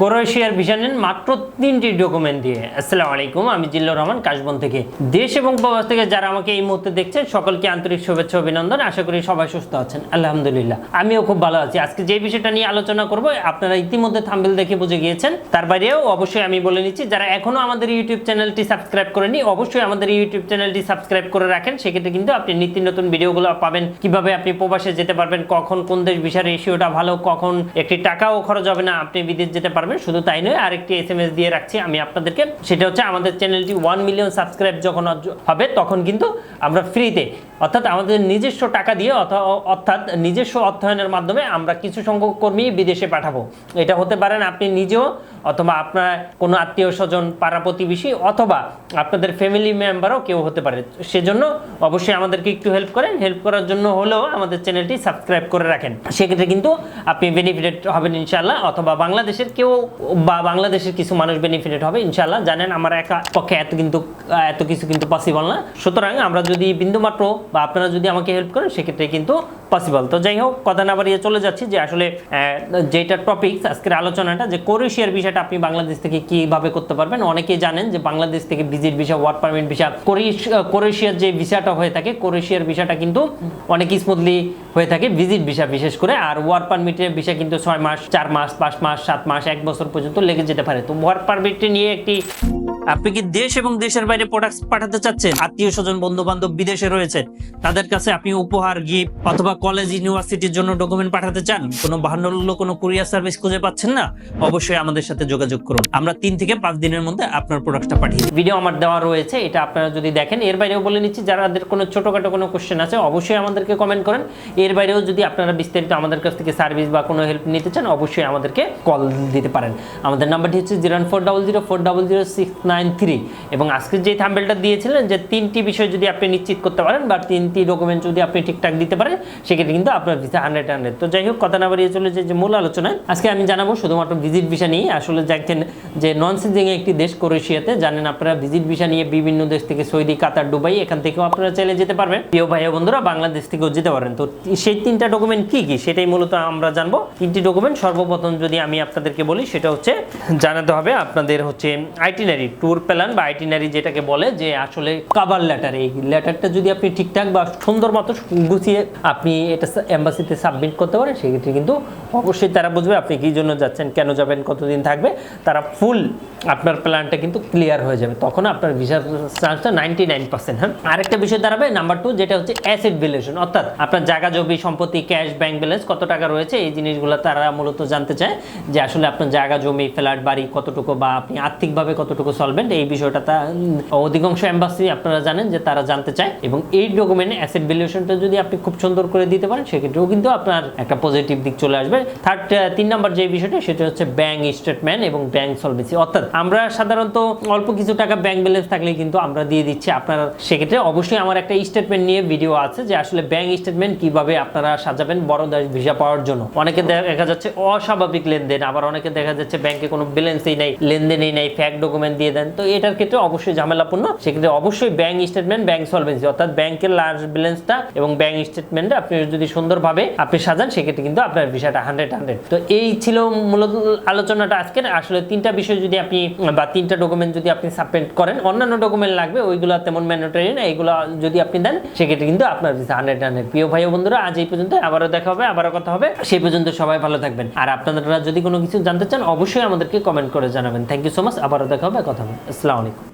ক্রোয়েশিয়ার ভিসা নেন মাত্র তিনটি ডকুমেন্ট দিয়ে। আসসালামু আলাইকুম, আমি জিল্লুর রহমান, কাশবন থেকে। দেশ এবং প্রবাস থেকে যারা আমাকে এই মুহূর্তে দেখছেন, সকলকে আন্তরিক শুভেচ্ছা, অভিনন্দন। আশা করি সবাই সুস্থ আছেন। আলহামদুলিল্লাহ। আমিও খুব ভালো আছি। আজকে যে বিষয়টা নিয়ে আলোচনা করব, আপনারা ইতিমধ্যে থাম্বেল দেখে বুঝে গিয়েছেন। তার বাইরেও অবশ্যই আমি বলে নিচ্ছি, যারা এখনও আমাদের ইউটিউব চ্যানেলটি সাবস্ক্রাইব করেনি অবশ্যই আমাদের ইউটিউব চ্যানেলটি সাবস্ক্রাইব করে রাখেন। সেক্ষেত্রে কিন্তু আপনি নিত্য নতুন ভিডিওগুলো পাবেন। কীভাবে আপনি প্রবাসে যেতে পারবেন, কখন কোন দেশ ভিসার রেশিওটা ভালো, কখন একটি টাকাও খরচ হবে না, আপনি বিদেশ যেতে পারবেন। শুধু তাই নয়, আরেকটি এস এম এস দিয়ে রাখছি আমি আপনাদেরকে। সেটা হচ্ছে আমাদের চ্যানেলটি ওয়ান মিলিয়ন সাবস্ক্রাইব যখন হবে, তখন কিন্তু আমরা ফ্রিতে অর্থাৎ আমাদের নিজস্ব টাকা দিয়ে অর্থাৎ নিজস্ব অর্থায়নের মাধ্যমে আমরা কিছু সংখ্যক কর্মী বিদেশে পাঠাবো। এটা হতে পারেন আপনি নিজেও অথবা আপনার কোনো আত্মীয় স্বজন, পাড়া প্রতিবেশী অথবা আপনাদের ফ্যামিলি মেম্বারও কেউ হতে পারে। সেজন্য অবশ্যই আমাদেরকে একটু হেল্প করেন। হেল্প করার জন্য হলেও আমাদের চ্যানেলটি সাবস্ক্রাইব করে রাখেন। সেক্ষেত্রে কিন্তু আপনি বেনিফিটেড হবেন ইনশাল্লাহ অথবা বাংলাদেশের কেউ বা বাংলাদেশের কিছু মানুষ বেনিফিটেড হবে ইনশাল্লাহ জানেন আমার একা পক্ষে এত কিন্তু, এত কিছু কিন্তু পসিবল না। সুতরাং আমরা যদি বিন্দুমাত্র বা আপনারা যদি আমাকে হেল্প করেন, সেক্ষেত্রে কিন্তু পসিবল তো যাই হোক, কথা না বাড়িয়ে চলে যাচ্ছি যে আসলে যেটা টপিক আজকের আলোচনাটা যে ক্রোয়েশিয়ার বিষয়টা আপনি বাংলাদেশ থেকে কীভাবে করতে পারবেন? অনেকেই জানেন যে বাংলাদেশ থেকে visit visa work permit visa ক্রোয়েশিয়ার যে ভিসাটা হয়ে থাকে ক্রোয়েশিয়ার ভিসাটা কিন্তু অনেক স্মুথলি হয়ে থাকে ভিজিট ভিসা বিশেষ করে। আর ওয়ার্ক পারমিটের ভিসা কিন্তু ছয় মাস, চার মাস, পাঁচ মাস, সাত মাস, এক বছর পর্যন্ত লেগে যেতে পারে। তো ওয়ার্ক পারমিটটি নিয়ে একটি আপনি কি দেশ এবং দেশের বাইরে প্রোডাক্ট পাঠাতে চাচ্ছেন? আত্মীয় স্বজন বন্ধু বান্ধব বিদেশে রয়েছে। তাদের কাছে আপনি উপহার গিফট অথবা কলেজ ইউনিভার্সিটির জন্য ডকুমেন্ট পাঠাতে চান? কোনো বাহান্ন কোনো কুরিয়ার সার্ভিস খুঁজে পাচ্ছেন না? অবশ্যই আমাদের সাথে যোগাযোগ করুন। আমরা তিন থেকে পাঁচ দিনের মধ্যে আপনার প্রোডাক্টটা পাঠিয়ে। ভিডিও আমার দেওয়া রয়েছে, এটা আপনারা যদি দেখেন, এর বাইরেও বলে নিচ্ছি যারাদের কোনো ছোটোখাটো কোনো কোশ্চেন আছে, অবশ্যই আমাদেরকে কমেন্ট করেন। এর বাইরেও যদি আপনারা বিস্তারিত আমাদের কাছ থেকে সার্ভিস বা কোনো হেল্প নিতে চান, অবশ্যই আমাদেরকে কল দিতে পারেন। আমাদের নাম্বারটি হচ্ছে zero four double zero four double zero six nine three এবং আজকে যে থাম্বেলটা দিয়েছিলেন যে তিনটি বিষয় যদি আপনি নিশ্চিত করতে পারেন বা তিনটি ডকুমেন্ট যদি আপনি ঠিকঠাক দিতে পারেন, সেক্ষেত্রে কিন্তু আপনার ভিসা হান্ড্রেড হান্ড্রেড তো যাই হোক, কথা না বাড়িয়ে চলে যে মূল আলোচনায়। আজকে আমি জানাব শুধুমাত্র ভিজিট ভিসা নিয়ে আসলে দেখছেন যে নন সিজিং একটি দেশ ক্রোয়েশিয়াতে, জানেন আপনারা ভিজিট ভিসা নিয়ে বিভিন্ন দেশ থেকে সৌদি, কাতার, দুবাই, এখান থেকেও আপনারা চাইলে যেতে পারবেন। প্রিয় ভাই বন্ধুরা, বাংলাদেশ থেকেও যেতে পারেন। তো সেই তিনটা ডকুমেন্ট কি কি? সেটাই মূলত আমরা জানব। তিনটি ডকুমেন্ট সর্বপ্রথম যদি আমি আপনাদেরকে বলি, সেটা হচ্ছে জানাতে হবে আপনাদের হচ্ছে আইটিনারি ট্যুর প্ল্যান বা আইটিনারি যেটাকে বলে যে আসলে কাভার লেটার এই লেটারটা যদি আপনি ঠিকঠাক বা সুন্দর মতো গুছিয়ে আপনি এটা এম্বাসিতে সাবমিট করতে পারেন, সেক্ষেত্রে কিন্তু অবশ্যই তারা বুঝবে আপনি কী জন্য যাচ্ছেন, কেন যাবেন, কতদিন থাকবে। তারা ফুল আপনার প্ল্যানটা কিন্তু ক্লিয়ার হয়ে যাবে। তখন আপনার ভিসার চান্সটা নাইনটি নাইন পার্সেন্ট হ্যাঁ? আরেকটা বিষয় দাঁড়াবে নাম্বার টু যেটা হচ্ছে অ্যাসেট ভ্যালুয়েশন অর্থাৎ আপনার জায়গা, জমি, সম্পত্তি ক্যাশ ব্যাংক ব্যালেন্স কত টাকা রয়েছে, এই জিনিসগুলো তারা মূলত জানতে চায় যে আসলে আপনার জায়গা, জমি ফ্ল্যাট বাড়ি কতটুকু বা আপনি আর্থিকভাবে কতটুকু সলভেন্ট এই বিষয়টা তা অধিকাংশ অ্যাম্বাসি আপনারা জানেন যে তারা জানতে চায় এবং এই ডকুমেন্টে অ্যাসেট ভ্যালুয়েশনটা যদি আপনি খুব সুন্দর করে দিতে পারেন, সেক্ষেত্রেও কিন্তু আপনার একটা পজিটিভ দিক চলে আসবে। থার্ড তিন নম্বর যে বিষয়টা, সেটা হচ্ছে ব্যাংক স্টেটমেন্ট এবং ব্যাংক সলভেন্সি অর্থাৎ আমরা সাধারণত অল্প কিছু টাকা ব্যাংক ব্যালেন্স থাকলে কিন্তু আমরা দিয়ে দিচ্ছি আপনারা, সেক্ষেত্রে অবশ্যই আমার একটা স্টেটমেন্ট নিয়ে ভিডিও আছে যে আসলে ব্যাংক স্টেটমেন্ট কীভাবে আপনারা সাজাবেন বড় দেশ ভিসা পাওয়ার জন্য। অনেকে দেখা যাচ্ছে অস্বাভাবিক লেনদেন, আবার অনেকে দেখা যাচ্ছে ব্যাংকে কোনো ব্যালেন্সই নেই, লেনদেনই নেই ফ্যাক ডকুমেন্ট দিয়ে দেন তো এটার ক্ষেত্রে অবশ্যই ঝামেলাপূর্ণ। সেক্ষেত্রে অবশ্যই ব্যাংক স্টেটমেন্ট ব্যাংক সলভেন্সি অর্থাৎ ব্যাংকের লার্জ ব্যালেন্সটা এবং ব্যাংক স্টেটমেন্টটা আপনি যদি সুন্দরভাবে আপনি সাজান, সেক্ষেত্রে কিন্তু আপনার বিষয়টা হান্ড্রেড হান্ড্রেড তো এই ছিল মূলত আলোচনাটা আজকের। আসলে তিনটা বিষয় যদি আপনি, বা তিনটা ডকুমেন্ট যদি আপনি সাবমিট করেন, অন্যান্য ডকুমেন্ট লাগবে, ওইগুলো তেমন ম্যান্ডেটরি না এইগুলো যদি আপনি দেন, সেক্ষেত্রে কিন্তু আপনার ভিসা হান্ড্রেড হান্ড্রেড প্রিয় ভাই বন্ধুরা, আজ এই পর্যন্ত আবারও দেখা হবে, আবারও কথা হবে। সেই পর্যন্ত সবাই ভালো থাকবেন। আর আপনারা যদি কোনো কিছু জানতে চান, অবশ্যই আমাদেরকে কমেন্ট করে জানাবেন। থ্যাংক ইউ সো মাচ আবারও দেখা হবে, কথা হবে। আসসালামু আলাইকুম।